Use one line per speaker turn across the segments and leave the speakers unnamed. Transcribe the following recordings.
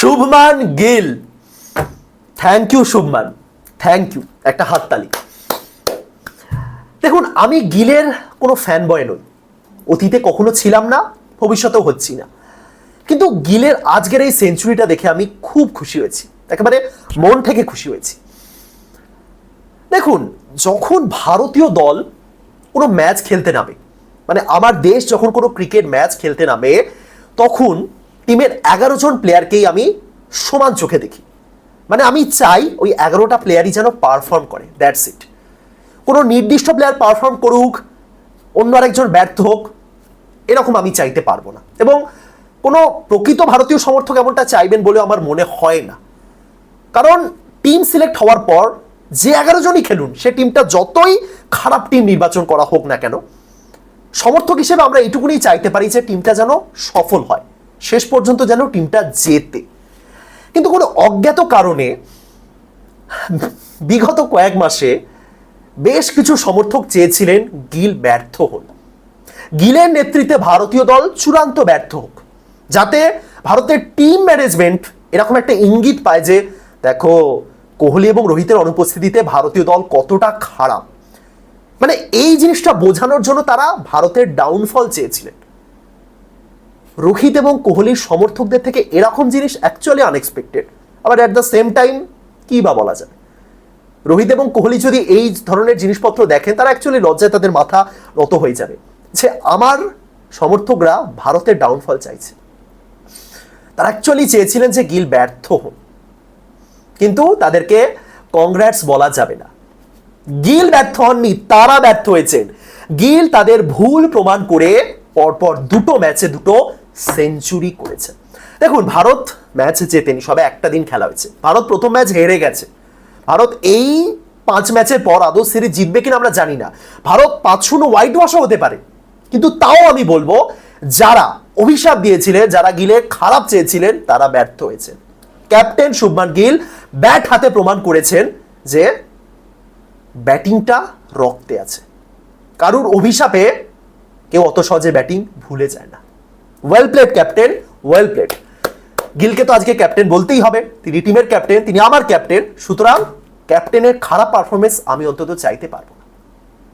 Shubman Gill. Thank you Shubman. Thank you একটা হাততালি। দেখুন, আমি গিলের কোনো ফ্যান বয় নই। অতীতে কখনো ছিলাম না, ভবিষ্যতেও হচ্ছি না। কিন্তু গিলের আজকের এই সেঞ্চুরিটা দেখে আমি খুব খুশি হয়েছি। একেবারে মন থেকে খুশি হয়েছি। দেখুন, যখন ভারতীয় দল কোনো ম্যাচ খেলতে নামে মানে আমার দেশ যখন কোনো ক্রিকেট ম্যাচ খেলতে নামে, তখন টিমের এগারো জন প্লেয়ারকেই আমি সমান চোখে দেখি। মানে আমি চাই ওই এগারোটা প্লেয়ারই যেন পারফর্ম করে দ্যাটস ইট কোনো নির্দিষ্ট প্লেয়ার পারফর্ম করুক, অন্য আরেকজন ব্যর্থ হোক, এরকম আমি চাইতে পারব না। এবং কোনো প্রকৃত ভারতীয় সমর্থক এমনটা চাইবেন বলে আমার মনে হয় না। কারণ টিম সিলেক্ট হওয়ার পর যে এগারো জনই খেলুন, সে টিমটা যতই খারাপ টিম নির্বাচন করা হোক না কেন, সমর্থক হিসেবে আমরা এইটুকুনি চাইতে পারি যে টিমটা যেন সফল হয়। শেষ পর্যন্ত যেন টিমটা জেতে। কিন্তু কোনো অজ্ঞাত কারণে বিগত কয়েক মাসে বেশ কিছু সমর্থক চেয়েছিলেন গিল ব্যর্থ হন। গিলের নেতৃত্বে ভারতীয় দল চূড়ান্ত ব্যর্থ হোক, যাতে ভারতের টিম ম্যানেজমেন্ট এরকম একটা ইঙ্গিত পায় যে, দেখো, কোহলি এবং রোহিতের অনুপস্থিতিতে ভারতীয় দল কতটা খারাপ। মানে এই জিনিসটা বোঝানোর জন্য তারা ভারতের ডাউনফল চেয়েছিলেন। রোহিত এবং কোহলির সমর্থকদের থেকে এরকম জিনিস অ্যাকচুয়ালি আনএক্সপেক্টেড আবার অ্যাট দ্য সেম টাইম কী বা বলা যায় রোহিত এবং কোহলি যদি এই ধরনের জিনিসপত্র দেখেন, তারা অ্যাকচুয়ালি লজ্জায় তাদের মাথা নত হয়ে যাবে। যে আমার সমর্থকরা ভারতের ডাউনফল চাইছে। তারা অ্যাকচুয়ালি চেয়েছিলেন যে গিল ব্যর্থ হন কিন্তু তাদেরকে কংগ্রাটস বলা যাবে না। গিল ব্যর্থ হননি, তারা ব্যর্থ হয়েছেন। গিল তাদের ভুল প্রমাণ করে পরপর দুটো ম্যাচে দুটো সেঞ্চুরি করেছে। দেখুন, ভারত ম্যাচ জেতেনি সবে একটা দিন খেলা হয়েছে। ভারত প্রথম ম্যাচ হেরে গেছে। ভারত এই পাঁচ ম্যাচের পর আদৌ সিরিজ জিতবে কিনা আমরা জানি না। ভারত পাঁচ শূন্য হোয়াইট ওয়াশও হতে পারে। কিন্তু তাও আমি বলব, যারা অভিশাপ দিয়েছিলেন, যারা গিলে খারাপ চেয়েছিলেন, তারা ব্যর্থ হয়েছেন ক্যাপ্টেন শুভমান গিল ব্যাট হাতে প্রমাণ করেছেন যে ব্যাটিংটা রক্তে আছে। কারুর অভিশাপে কেউ অত সহজে ব্যাটিং ভুলে যায় না। Well played captain well played গিলকে তো আজকে ক্যাপ্টেন বলতেই হবে। তিনি টিমের ক্যাপ্টেন তিনি আমার ক্যাপ্টেন সুতরাং ক্যাপ্টেনের খারাপ পারফরমেন্স আমি অন্তত চাইতে পারব না।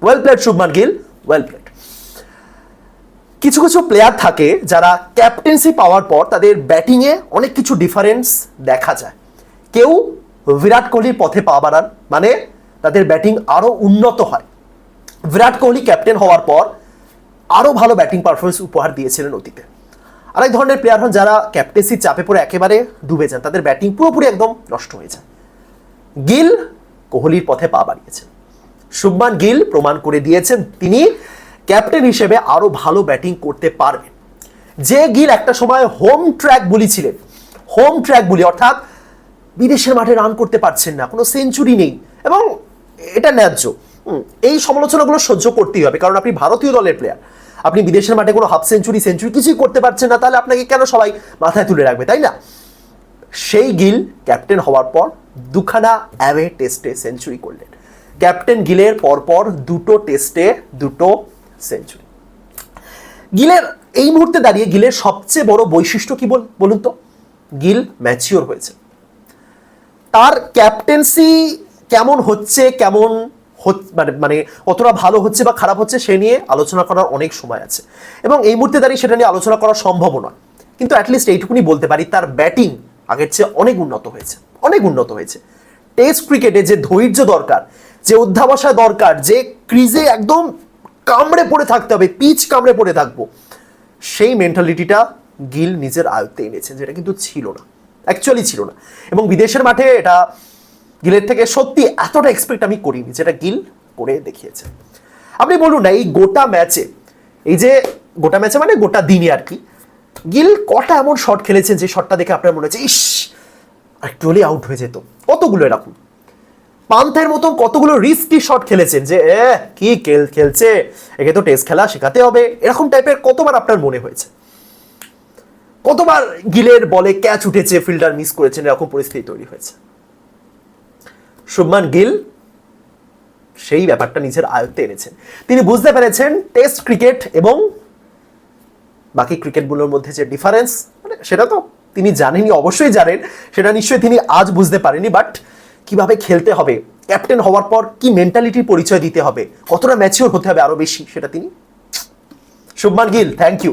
Well played Shubman Gill. Well played কিছু কিছু প্লেয়ার থাকে যারা ক্যাপ্টেন্সি পাওয়ার পর তাদের ব্যাটিংয়ে অনেক কিছু ডিফারেন্স দেখা যায়। কেউ বিরাট কোহলির পথে পা বাড়ান মানে তাদের ব্যাটিং আরও উন্নত হয়। বিরাট কোহলি ক্যাপ্টেন হওয়ার পর আরও ভালো ব্যাটিং পারফরমেন্স উপহার দিয়েছিলেন অতীতে। আরেক ধরনের প্লেয়ার হন যারা ক্যাপ্টেন্সির চাপে পড়ে একেবারে ডুবে যান। তাদের ব্যাটিং পুরোপুরি একদম নষ্ট হয়ে যায়। গিল কোহলির পথে পা বাড়িয়েছেন। শুভমান গিল প্রমাণ করে দিয়েছেন তিনি ক্যাপ্টেন হিসেবে আরও ভালো ব্যাটিং করতে পারবেন। যে গিল একটা সময় হোম ট্র্যাক বুলি ছিলেন। হোম ট্র্যাক বুলি অর্থাৎ বিদেশের মাঠে রান করতে পারছেন না, কোনো সেঞ্চুরি নেই এবং এটা ন্যায্য। এই সমালোচনাগুলো সহ্য করতেই হবে, কারণ আপনি ভারতীয় দলের প্লেয়ার আপনি বিদেশের মাঠে কোনো হাফ সেঞ্চুরি সেঞ্চুরি কিছুই করতে পারছেন না, তাহলে আপনাকে কেন সবাই মাথায় তুলে রাখবে, তাই না? সেই গিল ক্যাপ্টেন হওয়ার পর দুখানা অ্যাওয়ে টেস্টে সেঞ্চুরি করলেন। ক্যাপ্টেন গিলের পরপর দুটো টেস্টে দুটো সেঞ্চুরি গিলের এই মুহূর্তে দাঁড়িয়ে গিলের সবচেয়ে বড় বৈশিষ্ট্য কি বল- বলুন তো? গিল ম্যাচিওর হয়েছে। তার ক্যাপ্টেন্সি কেমন হচ্ছে, কেমন মানে মানে কতটা ভালো হচ্ছে বা খারাপ হচ্ছে সে নিয়ে আলোচনা করার অনেক সময় আছে। এবং এই মুহূর্তে দাঁড়িয়ে সেটা নিয়ে আলোচনা করা সম্ভব নয়। কিন্তু অ্যাটলিস্ট এইটুকুনি বলতে পারি, তার ব্যাটিং আগের চেয়ে অনেক উন্নত হয়েছে। অনেক উন্নত হয়েছে। টেস্ট ক্রিকেটে যে ধৈর্য দরকার, যে অধ্যাবসা দরকার, যে ক্রিজে একদম কামড়ে পড়ে থাকতে হবে, পিচ কামড়ে পড়ে থাকব, সেই মেন্টালিটিটা গিল নিজের আয়ত্তে এনেছেন যেটা কিন্তু ছিল না। অ্যাকচুয়ালি ছিল না। এবং বিদেশের মাঠে এটা গিলের থেকে সত্যি এতটা এক্সপেক্ট আমি করিনি, যেটা গিল করে দেখিয়েছে। আপনি বলুন না, এই গোটা ম্যাচে এই যে গোটা ম্যাচে মানে গোটা দিনে আর কি, গিল কটা এমন শট খেলেছেন যে শটটা দেখে আপনার মনে হচ্ছে, ইস, একটু আউট হয়ে যেত। কতগুলো এরকম? পান্থের মতন কতগুলো রিস্কি শট খেলেছেন যে, এ, কি খেল, খেলছে, একে তো টেস্ট খেলা শেখাতে হবে। এরকম টাইপের কতবার আপনার মনে হয়েছে? কতবার গিলের বলে ক্যাচ উঠেছে ফিল্ডার মিস করেছেন, এরকম পরিস্থিতি তৈরি হয়েছে? শুভমান গিল সেই ব্যাপারটা নিজের আয়ত্তে এনেছেন। তিনি বুঝতে পেরেছেন টেস্ট ক্রিকেট এবং বাকি ক্রিকেটগুলোর মধ্যে যে ডিফারেন্স মানে সেটা তো তিনি জানেনই, অবশ্যই জানেন, সেটা নিশ্চয়ই তিনি আজ বুঝতে পারেনি বাট কীভাবে খেলতে হবে, ক্যাপ্টেন হওয়ার পর কি মেন্টালিটির পরিচয় দিতে হবে, কতটা ম্যাচিওর হতে হবে আরও বেশি, সেটা তিনি শুভমান গিল থ্যাংক ইউ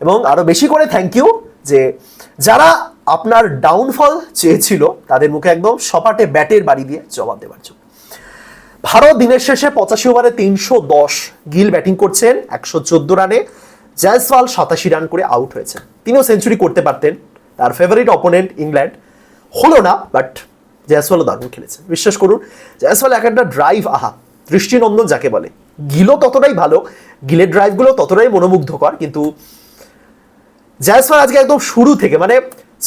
এবং আরও বেশি করে থ্যাংক ইউ যে যারা আপনার ডাউনফল চেয়েছিল তাদের মুখে একদম সপাটে ব্যাটের বাড়ি দিয়ে জবাব দেওয়ার জন্য। ভারত দিনের শেষে পঁচাশি ওভারে তিনশো দশ গিল ব্যাটিং করছেন, একশো চোদ্দ রানে জয়সওয়াল সাতাশি রান করে আউট হয়েছেন। তিনিও সেঞ্চুরি করতে পারতেন, তার ফেভারিট অপোনেন্ট ইংল্যান্ড। হলো না বাট জয়সওয়ালও দারুণ খেলেছেন। বিশ্বাস করুন, জয়সওয়াল এক একটা ড্রাইভ আহা, দৃষ্টিনন্দন যাকে বলে। গিলও ততটাই ভালো, গিলের ড্রাইভগুলো ততটাই মনোমুগ্ধকর, কিন্তু জয়সওয়াল আজকে একদম শুরু থেকে মানে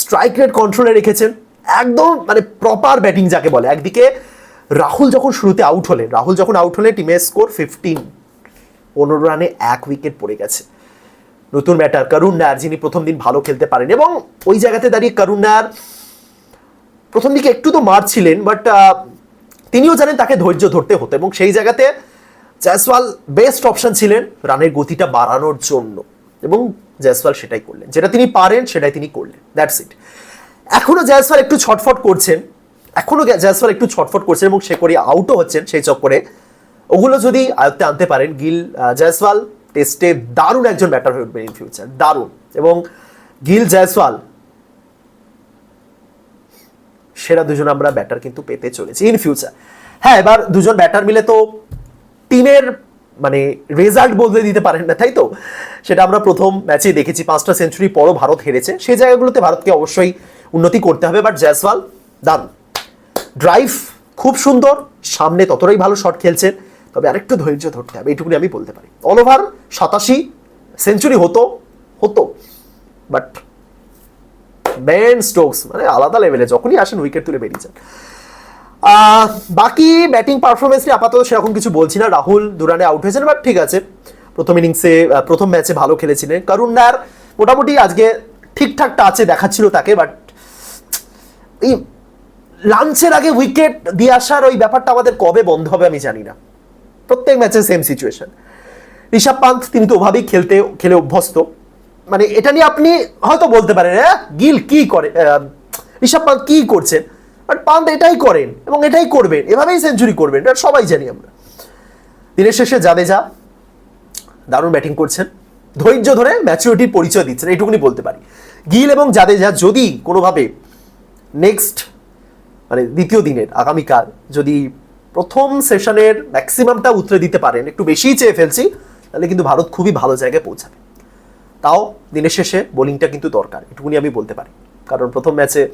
স্ট্রাইক রেট কন্ট্রোলে রেখেছেন। একদম মানে প্রপার ব্যাটিং যাকে বলে। একদিকে রাহুল যখন শুরুতে আউট হলেন, রাহুল যখন আউট হলেন টিমের স্কোর ফিফটিন পনেরো রানে এক উইকেট পড়ে গেছে। নতুন ব্যাটার করুণ নায়ার যিনি প্রথম দিন ভালো খেলতে পারেন। এবং ওই জায়গাতে দাঁড়িয়ে করুণ নায়ার প্রথম দিকে একটু তো মারছিলেন বাট তিনিও জানেন তাকে ধৈর্য ধরতে হতো। এবং সেই জায়গাতে জয়সওয়াল বেস্ট অপশন ছিলেন রানের গতিটা বাড়ানোর জন্য। এবং জয়সওয়াল সেটাই করলেন। যেটা তিনি পারেন, সেটাই তিনি করলেন। দ্যাটস ইট এখনও জয়সওয়াল একটু ছটফট করছেন। এখনও জয়সওয়াল একটু ছটফট করছেন এবং সে করে আউটও হচ্ছেন সেই চক্করে। ওগুলো যদি আয়ত্তে আনতে পারেন, গিল জয়সওয়াল টেস্টে দারুণ একজন ব্যাটার হয়ে উঠবেন ইন ফিউচার দারুণ। এবং গিল, জয়সওয়াল, সেরা দুজন আমরা ব্যাটার কিন্তু পেতে চলেছি ইন ফিউচার হ্যাঁ এবার দুজন ব্যাটার মিলে তো টিমের মানে রেজাল্ট বদলে দিতে পারেন না, তাই তো? সেটা আমরা প্রথম ম্যাচে দেখেছি, পাঁচটা সেঞ্চুরি পরও ভারত হেরেছে। সেই জায়গাগুলোতে ভারতকে অবশ্যই উন্নতি করতে হবে বাট জয়সওয়াল দান ড্রাইভ খুব সুন্দর, সামনে ততটাই ভালো শট খেলছেন তবে আরেকটু ধৈর্য ধরতে হবে, এইটুকুনি আমি বলতে পারি। অল ওভার সাতাশি সেঞ্চুরি হতো হতো বাট বেন স্টোকস মানে আলাদা লেভেলে যখনই আসেন উইকেট তুলে বেরিয়ে যান। বাকি ব্যাটিং পারফরমেন্স নিয়ে আপাতত সেরকম কিছু বলছি না। রাহুল দুরানে আউট হয়েছেন বাট ঠিক আছে। প্রথম ইনিংসে প্রথম ম্যাচে ভালো খেলেছিলেন। কারণ নার মোটামুটি আজকে ঠিকঠাক টাচে দেখাচ্ছিল তাকে বাট এই লাঞ্চের আগে উইকেট দিয়ে আসার ওই ব্যাপারটা আমাদের কবে বন্ধ হবে আমি জানি না। প্রত্যেক ম্যাচে সেম সিচুয়েশন ঋষভ পান্ত, তিনি তো ওভাবেই খেলতে, খেলে অভ্যস্ত। মানে এটা নিয়ে আপনি হয়তো বলতে পারেন হ্যাঁ গিল কি করে? ঋষভ পান্ত কি করছেন? বাট পান্ত এটাই করেন এবং এটাই করবেন। এভাবেই সেঞ্চুরি করবেন। এটা সবাই জানি আমরা। দিনের শেষে জাদেজা দারুণ ব্যাটিং করছেন। ধৈর্য ধরে ম্যাচুরিটির পরিচয় দিচ্ছেন। এইটুকুনি বলতে পারি। গিল এবং জাদেজা যদি কোনোভাবে নেক্সট মানে দ্বিতীয় দিনের, আগামীকাল যদি প্রথম সেশনের ম্যাক্সিমামটা উতরে দিতে পারেন, একটু বেশিই চেয়ে ফেলছি, তাহলে কিন্তু ভারত খুবই ভালো জায়গায় পৌঁছাবে। তাও দিনের শেষে বোলিংটা কিন্তু দরকার। এটুকুনি আমি বলতে পারি। কারণ প্রথম ম্যাচে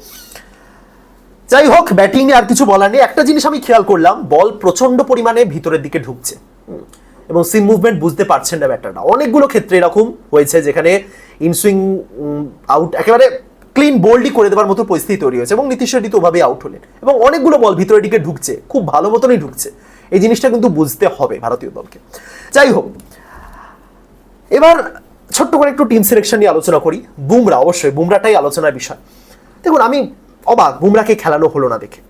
যাই হোক ব্যাটিং আর কিছু বলার নেই। একটা জিনিস আমি খেয়াল করলাম বল প্রচণ্ড পরিমাণে ভিতরের দিকে ঢুকছে। এবং সিম মুভমেন্ট বুঝতে পারছেন না ব্যাটাররা। অনেকগুলো ক্ষেত্রে এরকম হয়েছে যেখানে ইনসুইং আউট একেবারে ক্লিন বোল্ডই করে দেওয়ার মতো পরিস্থিতি তৈরি হয়েছে। এবং নীতিশ রেড্ডি তো ওভাবেই আউট হলেন। এবং অনেকগুলো বল ভিতরের দিকে ঢুকছে, খুব ভালো মতনই ঢুকছে। এই জিনিসটা কিন্তু বুঝতে হবে ভারতীয় দলকে। যাই হোক, এবার ছোট্ট করে একটু টিম সিলেকশন নিয়ে আলোচনা করি। বুমরা, অবশ্যই বুমরাটাই আলোচনার বিষয়। দেখুন, আমি অবাক বুমরাকে খেলানো হলো না দেখে।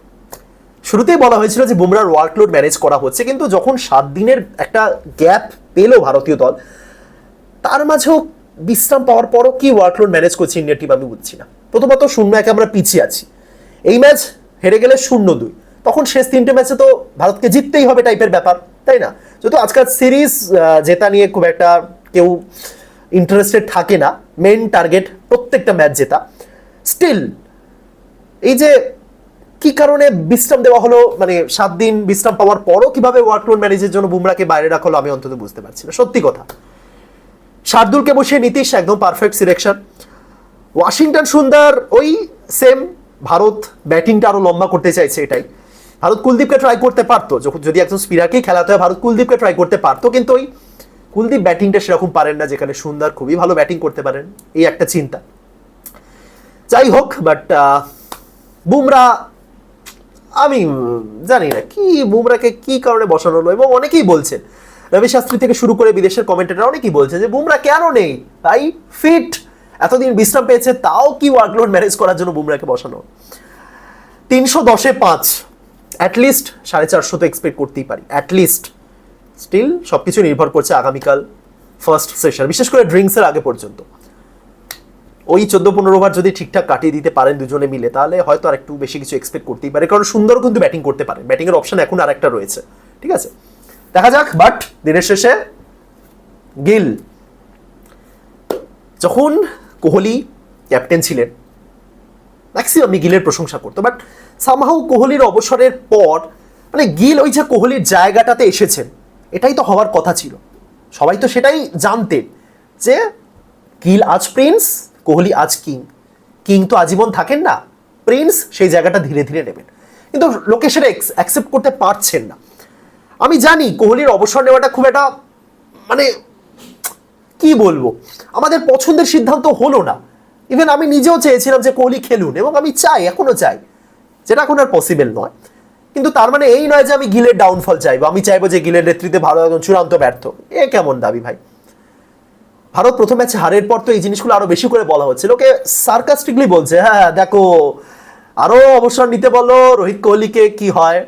শুরুতেই বলা হয়েছিল যে বুমরার ওয়ার্কলোড ম্যানেজ করা হচ্ছে, কিন্তু যখন সাত দিনের একটা গ্যাপ পেল ভারতীয় দল, তার মাঝেও বিশ্রাম পাওয়ার পরও কি ওয়ার্কলোড ম্যানেজ করছে ইন্ডিয়া টিম আমি বুঝছি না। প্রথমত শূন্য একে আমরা পিছিয়ে আছি। এই ম্যাচ হেরে গেলে শূন্য দুই তখন শেষ তিনটে ম্যাচে তো ভারতকে জিততেই হবে টাইপের ব্যাপার, তাই না? যেহেতু আজকাল সিরিজ জেতা নিয়ে খুব একটা কেউ ইন্টারেস্টেড থাকে না। মেন টার্গেট প্রত্যেকটা ম্যাচ জেতা। স্টিল এই যে কি কারণে বিশ্রাম দেওয়া হলো? মানে সাত দিন বিশ্রাম পাওয়ার পরও কীভাবে ওয়ার্কলোড ম্যানেজের জন্য বুমরাকে বাইরে রাখা হলো, আমি অন্তত বুঝতে পারছি না। সত্যি কথা। শার্দুলকে বসিয়ে নীতিশ একদম পারফেক্ট সিলেকশন ওয়াশিংটন সুন্দর, ওই সেম ভারত ব্যাটিংটা আরও লম্বা করতে চাইছে এটাই। ভারত কুলদীপকে ট্রাই করতে পারতো, যখন যদি একজন স্পিনারকেই খেলাতে হয়, ভারত কুলদীপকে ট্রাই করতে পারতো, কিন্তু ওই কুলদীপ ব্যাটিংটা সেরকম পারেন না, যেখানে সুন্দর খুবই ভালো ব্যাটিং করতে পারেন। এই একটা চিন্তা। যাই হোক বাট বুমরা, আমি জানি না কি বুমরাকে কি কারণে বসানো হলো এবং অনেকেই বলছেন, রবি শাস্ত্রী থেকে শুরু করে বিদেশের কমেন্টেটর অনেকেই বলছে যে বুমরা কেন নেই? তাই ফিট এতদিন বিশ্রাম পেয়েছে, তাও কি ওয়ার্কলোড ম্যানেজ করার জন্য বুমরাকে বসানো? তিনশো দশে পাঁচ অ্যাটলিস্ট সাড়ে চারশো তো এক্সপেক্ট করতেই পারি অ্যাটলিস্ট স্টিল সবকিছু নির্ভর করছে আগামীকাল ফার্স্ট সেশন বিশেষ করে ড্রিঙ্কসের আগে পর্যন্ত। ওই চোদ্দ পনেরো ওভার যদি ঠিকঠাক কাটিয়ে দিতে পারেন দুজনে মিলে, তাহলে হয়তো আর একটু বেশি কিছু এক্সপেক্ট করতেই পারে। কারণ সুন্দর কিন্তু ব্যাটিং করতে পারে। ব্যাটিংয়ের অপশন এখন আর একটা রয়েছে। ঠিক আছে? দেখা যাক বাট দিনের শেষে গিল। যখন কোহলি ক্যাপ্টেন ছিলেন ম্যাক্সিমাম গিলের প্রশংসা করতো বাট সামহাউ কোহলির অবসরের পর মানে গিল ওই যে কোহলির জায়গাটাতে এসেছেন, এটাই তো হওয়ার কথা ছিল। সবাই তো সেটাই জানতেন যে গিল আজ প্রিন্স কোহলি আজ কিং। কিং তো আজীবন থাকেন না। প্রিন্স সেই জায়গাটা ধীরে ধীরে নেবেন। কিন্তু লোকে সেটা অ্যাকসেপ্ট করতে পারছেন না। আমি জানি কোহলির অবসর নেওয়াটা খুব একটা মানে কি বলব? আমাদের পছন্দের সিদ্ধান্ত হলো না। ইভেন আমি নিজেও চেয়েছিলাম যে কোহলি খেলুন, এবং আমি চাই, এখনও চাই। যেটা এখন আর পসিবল নয়। কিন্তু তার মানে এই নয় যে আমি গিলের ডাউনফল চাইব। আমি চাইব যে গিলের নেতৃত্বে ভালো একদম চূড়ান্ত ব্যর্থ। এ কেমন দাবি ভাই? ভারত প্রথম ম্যাচে হারের পর তো এই জিনিসগুলো আরও বেশি করে বলা হচ্ছে। লোকে সার্কাস্টিকলি বলছে হ্যাঁ দেখো, আরও অবসর নিতে বলো, রোহিত কোহলিকে কি হয়?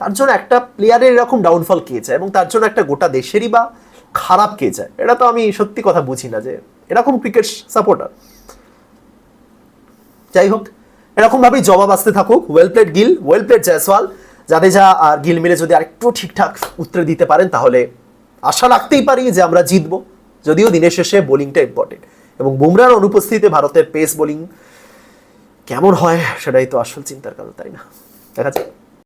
তার জন্য একটা প্লেয়ারের এরকম ডাউনফল কে চায় এবং তার জন্য একটা গোটা দেশেরই বা খারাপ কে চায়? এটা তো আমি সত্যি কথা বুঝি না যে এরকম ক্রিকেট সাপোর্টার যাই হোক এরকম ভাবেই জবাব আসতে থাকুক। Well played Gill well played Jaiswal Jadeja আর গিল মিলে যদি আরেকটু ঠিকঠাক উত্তর দিতে পারেন, তাহলে আশা রাখতেই পারি যে আমরা জিতবো। যদিও দিনের শেষে বোলিংটা ইম্পর্টেন্ট এবং বুমরার অনুপস্থিতিতে ভারতের পেস বোলিং কেমন হয় সেটাই তো আসল চিন্তার কারণ, তাই না? দেখা যাক।